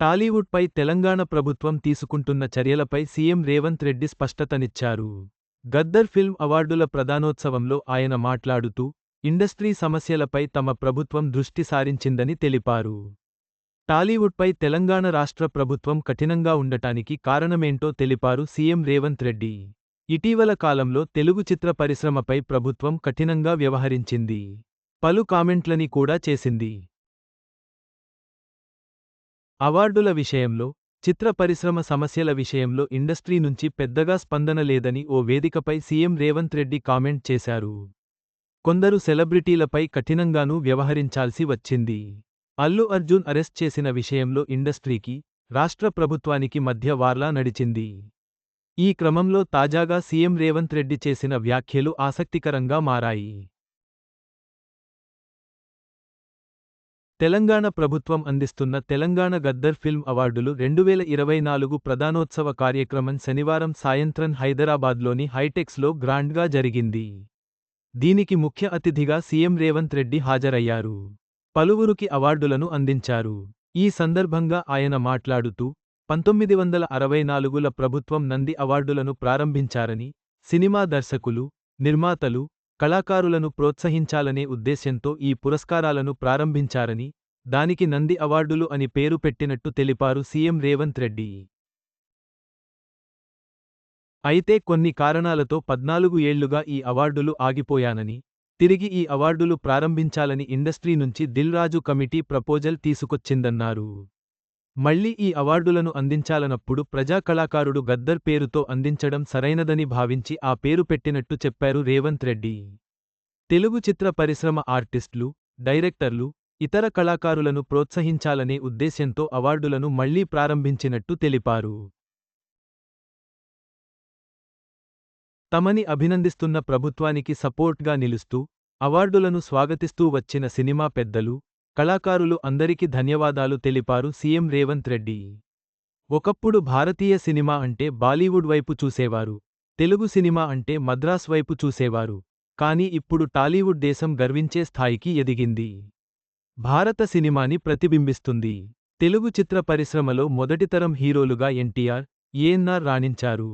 టాలీవుడ్పై తెలంగాణ ప్రభుత్వం తీసుకుంటున్న చర్యలపై సీఎం రేవంత్ రెడ్డి స్పష్టతనిచ్చారు. గద్దర్ ఫిల్మ్ అవార్డుల ప్రదానోత్సవంలో ఆయన మాట్లాడుతూ ఇండస్ట్రీ సమస్యలపై తమ ప్రభుత్వం దృష్టి సారించిందని తెలిపారు. టాలీవుడ్పై తెలంగాణ రాష్ట్ర ప్రభుత్వం కఠినంగా ఉండటానికి కారణమేంటో తెలిపారు సీఎం రేవంత్ రెడ్డి. ఇటీవల కాలంలో తెలుగు చిత్ర పరిశ్రమపై ప్రభుత్వం కఠినంగా వ్యవహరించింది. పలు కామెంట్లని కూడా చేసింది. అవార్డుల విషయంలో చిత్ర పరిశ్రమ సమస్యల విషయంలో ఇండస్ట్రీ నుంచి పెద్దగా స్పందన లేదని ఓ వేదికపై సీఎం రేవంత్ రెడ్డి కామెంట్ చేశారు. కొందరు సెలబ్రిటీలపై కఠినంగానూ వ్యవహరించాల్సి వచ్చింది. అల్లు అర్జున్ అరెస్ట్ చేసిన విషయంలో ఇండస్ట్రీకి రాష్ట్ర ప్రభుత్వానికి మధ్య వార్లా నడిచింది. ఈ క్రమంలో తాజాగా సీఎం రేవంత్ రెడ్డి చేసిన వ్యాఖ్యలు ఆసక్తికరంగా మారాయి. తెలంగాణ ప్రభుత్వం అందిస్తున్న తెలంగాణ గద్దర్ ఫిల్మ్ అవార్డులు రెండువేల ఇరవై నాలుగు ప్రధానోత్సవ కార్యక్రమం శనివారం సాయంత్రం హైదరాబాద్లోని హైటెక్స్లో గ్రాండ్గా జరిగింది. దీనికి ముఖ్య అతిథిగా సీఎం రేవంత్ రెడ్డి హాజరయ్యారు. పలువురికి అవార్డులను అందించారు. ఈ సందర్భంగా ఆయన మాట్లాడుతూ పంతొమ్మిది వందల అరవై నాలుగుల ప్రభుత్వం నంది అవార్డులను ప్రారంభించారని సినిమా దర్శకులు నిర్మాతలు కళాకారులను ప్రోత్సహించాలనే ఉద్దేశ్యంతో ఈ పురస్కారాలను ప్రారంభించారని దానికి నంది అవార్డులు అని పేరు పెట్టినట్టు తెలిపారు సీఎం రేవంత్ రెడ్డి. అయితే కొన్ని కారణాలతో పద్నాలుగు ఏళ్ళుగా ఈ అవార్డులు ఆగిపోయానని తిరిగి ఈ అవార్డులు ప్రారంభించాలని ఇండస్ట్రీ నుంచి దిల్ రాజు కమిటీ ప్రపోజల్ తీసుకొచ్చిందన్నారు. మళ్ళీ ఈ అవార్డులను అందించాలనప్పుడు ప్రజా కళాకారుడు గద్దర్ పేరుతో అందించడం సరైనదని భావించి ఆ పేరు పెట్టినట్టు చెప్పారు రేవంత్ రెడ్డి. తెలుగు చిత్ర పరిశ్రమ ఆర్టిస్టులు డైరెక్టర్లు ఇతర కళాకారులను ప్రోత్సహించాలనే ఉద్దేశ్యంతో అవార్డులను మళ్ళీ ప్రారంభించినట్టు తెలిపారు. తమని అభినందిస్తున్న ప్రభుత్వానికి సపోర్ట్గా నిలుస్తూ అవార్డులను స్వాగతిస్తూ వచ్చిన సినిమా పెద్దలు కళాకారులు అందరికి ధన్యవాదాలు తెలిపారు సీఎం రేవంత్ రెడ్డి. ఒకప్పుడు భారతీయ సినిమా అంటే బాలీవుడ్ వైపు చూసేవారు తెలుగు సినిమా అంటే మద్రాస్ వైపు చూసేవారు కానీ ఇప్పుడు టాలీవుడ్ దేశం గర్వించే స్థాయికి ఎదిగింది. భారత సినిమాని ప్రతిబింబిస్తుంది. తెలుగు చిత్ర పరిశ్రమలో మొదటితరం హీరోలుగా ఎన్టీఆర్ ఏఎన్ఆర్ రాణించారు.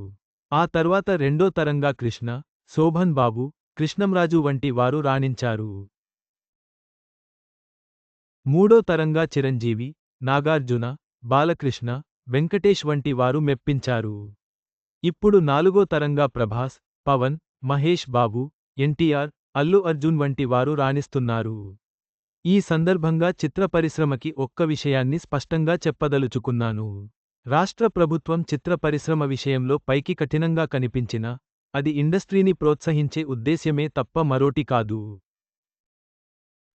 ఆ తర్వాత రెండో తరంగా కృష్ణ శోభన్ బాబు కృష్ణంరాజు వంటి వారు రాణించారు. మూడో తరంగా చిరంజీవి నాగార్జున బాలకృష్ణ వెంకటేష్ వంటి వారు మెప్పించారు. ఇప్పుడు నాలుగో తరంగా ప్రభాస్ పవన్ మహేష్ బాబు ఎన్టీఆర్ అల్లు అర్జున్ వంటి వారు రాణిస్తున్నారు. ఈ సందర్భంగా చిత్ర పరిశ్రమకి ఒక్క విషయాన్ని స్పష్టంగా చెప్పదలుచుకున్నాను. రాష్ట్ర ప్రభుత్వం చిత్ర పరిశ్రమ విషయంలో పైకి కఠినంగా కనిపించినా అది ఇండస్ట్రీని ప్రోత్సహించే ఉద్దేశ్యమే తప్ప మరోటి కాదు.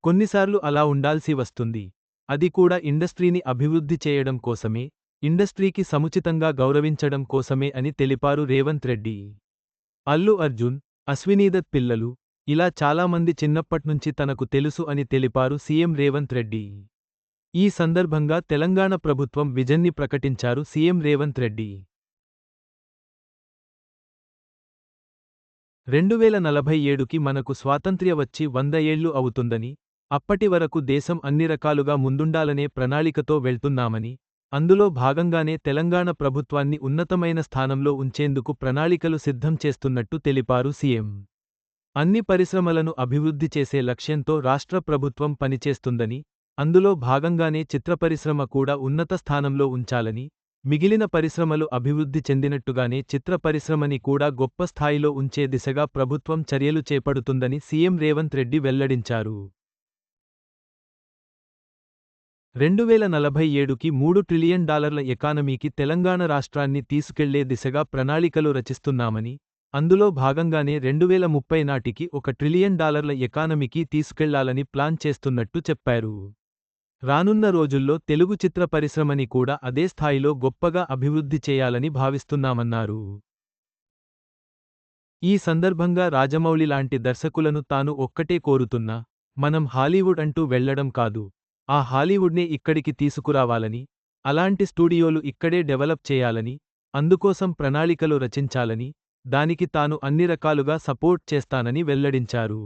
కొన్నిసార్లు అలా ఉండాల్సి వస్తుంది. అది కూడా ఇండస్ట్రీని అభివృద్ధి చేయడం కోసమే ఇండస్ట్రీకి సముచితంగా గౌరవించడం కోసమే అని తెలిపారు రేవంత్ రెడ్డి. అల్లు అర్జున్ అశ్వినీదత్ పిల్లలు ఇలా చాలామంది చిన్నప్పట్నుంచి తనకు తెలుసు అని తెలిపారు సీఎం రేవంత్ రెడ్డి. ఈ సందర్భంగా తెలంగాణ ప్రభుత్వం విజన్ని ప్రకటించారు సీఎం రేవంత్ రెడ్డి. రెండువేల నలభై ఏడుకి మనకు స్వాతంత్ర్య వచ్చి వంద ఏళ్ళు అవుతుందని అప్పటి వరకు దేశం అన్ని రకాలుగా ముందుండాలనే ప్రణాళికతో వెళ్తున్నామని అందులో భాగంగానే తెలంగాణ ప్రభుత్వాన్ని ఉన్నతమైన స్థానంలో ఉంచేందుకు ప్రణాళికలు సిద్ధం చేస్తున్నట్టు తెలిపారు సీఎం. అన్ని పరిశ్రమలను అభివృద్ధి చేసే లక్ష్యంతో రాష్ట్ర ప్రభుత్వం పనిచేస్తుందని అందులో భాగంగానే చిత్రపరిశ్రమ కూడా ఉన్నత స్థానంలో ఉంచాలని మిగిలిన పరిశ్రమలు అభివృద్ధి చెందినట్టుగానే చిత్ర పరిశ్రమని కూడా గొప్ప స్థాయిలో ఉంచే దిశగా ప్రభుత్వం చర్యలు చేపడుతుందని సీఎం రేవంత్ రెడ్డి వెల్లడించారు. రెండువేల నలభై ఏడుకి మూడు ట్రిలియన్ డాలర్ల ఎకానమీకి తెలంగాణ రాష్ట్రాన్ని తీసుకెళ్ళే దిశగా ప్రణాళికలు రచిస్తున్నామని అందులో భాగంగానే రెండువేల ముప్పై నాటికి ఒక ట్రిలియన్ డాలర్ల ఎకానమీకి తీసుకెళ్ళాలని ప్లాన్ చేస్తున్నట్టు చెప్పారు. రానున్న రోజుల్లో తెలుగు చిత్ర పరిశ్రమని కూడా అదే స్థాయిలో గొప్పగా అభివృద్ధి చేయాలని భావిస్తున్నామన్నారు. ఈ సందర్భంగా రాజమౌళి లాంటి దర్శకులను తాను ఒక్కటే కోరుతున్నా మనం హాలీవుడ్ అంటూ వెళ్ళడం కాదు. ఆ హాలీవుడ్నే ఇక్కడికి తీసుకురావాలని అలాంటి స్టూడియోలు ఇక్కడే డెవలప్ చేయాలని అందుకోసం ప్రణాళికలు రచించాలని దానికి తాను అన్ని రకాలుగా సపోర్ట్ చేస్తానని వెల్లడించారు.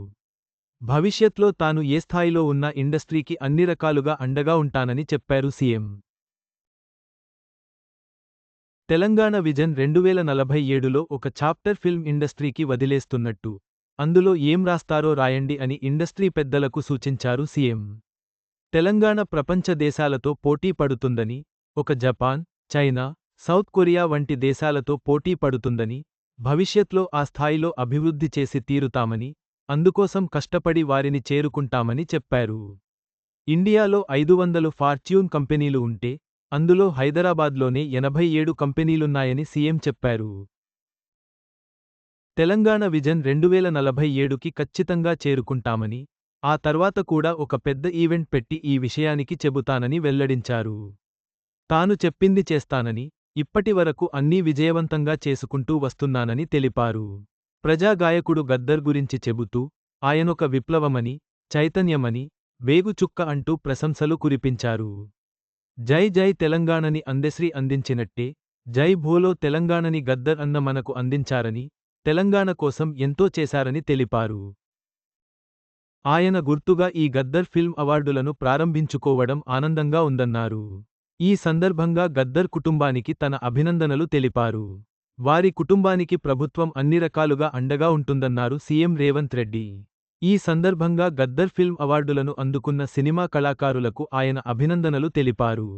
భవిష్యత్లో తాను ఏ స్థాయిలో ఉన్న ఇండస్ట్రీకి అన్ని రకాలుగా అండగా ఉంటానని చెప్పారు సీఎం. తెలంగాణ విజన్ రెండువేల నలభై ఏడులో ఒక చాప్టర్ ఫిల్మ్ ఇండస్ట్రీకి వదిలేస్తున్నట్టు అందులో ఏం రాస్తారో రాయండి అని ఇండస్ట్రీ పెద్దలకు సూచించారు సీఎం. తెలంగాణ ప్రపంచ దేశాలతో పోటీ పడుతుందని ఒక జపాన్ చైనా సౌత్ కొరియా వంటి దేశాలతో పోటీ పడుతుందని భవిష్యత్లో ఆ స్థాయిలో అభివృద్ధి చేసి తీరుతామని అందుకోసం కష్టపడి వారిని చేరుకుంటామని చెప్పారు. ఇండియాలో ఐదు వందలు ఫార్చ్యూన్ కంపెనీలు ఉంటే అందులో హైదరాబాద్లోనే ఎనభై ఏడు కంపెనీలున్నాయని సీఎం చెప్పారు. తెలంగాణ విజన్ రెండువేల నలభై ఏడుకి ఖచ్చితంగా చేరుకుంటామని ఆ తర్వాత కూడా ఒక పెద్ద ఈవెంట్ పెట్టి ఈ విషయానికి చెబుతానని వెల్లడించారు. తాను చెప్పింది చేస్తానని ఇప్పటివరకు అన్నీ విజయవంతంగా చేసుకుంటూ వస్తున్నానని తెలిపారు. ప్రజాగాయకుడు గద్దర్ గురించి చెబుతూ ఆయనొక విప్లవమని చైతన్యమని వేగుచుక్క అంటూ ప్రశంసలు కురిపించారు. జై జై తెలంగాణని అందెశ్రీ అందించినట్టే జై భోలో తెలంగాణని గద్దర్ అన్న మనకు అందించారని తెలంగాణ కోసం ఎంతో చేశారని తెలిపారు. ఆయన గుర్తుగా ఈ గద్దర్ ఫిల్మ్ అవార్డులను ప్రారంభించుకోవడం ఆనందంగా ఉందన్నారు. ఈ సందర్భంగా గద్దర్ కుటుంబానికి తన అభినందనలు తెలిపారు. వారి కుటుంబానికి ప్రభుత్వం అన్ని రకాలుగా అండగా ఉంటుందన్నారు సీఎం రేవంత్ రెడ్డి. ఈ సందర్భంగా గద్దర్ ఫిల్మ్ అవార్డులను అందుకున్న సినిమా కళాకారులకు ఆయన అభినందనలు తెలిపారు.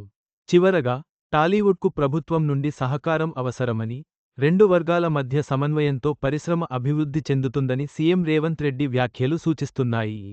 చివరగా టాలీవుడ్కు ప్రభుత్వం నుండి సహకారం అవసరమని రెండు వర్గాల మధ్య సమన్వయంతో పరిశ్రమ అభివృద్ధి చెందుతుందని సీఎం రేవంత్ రెడ్డి వ్యాఖ్యలు సూచిస్తున్నాయి.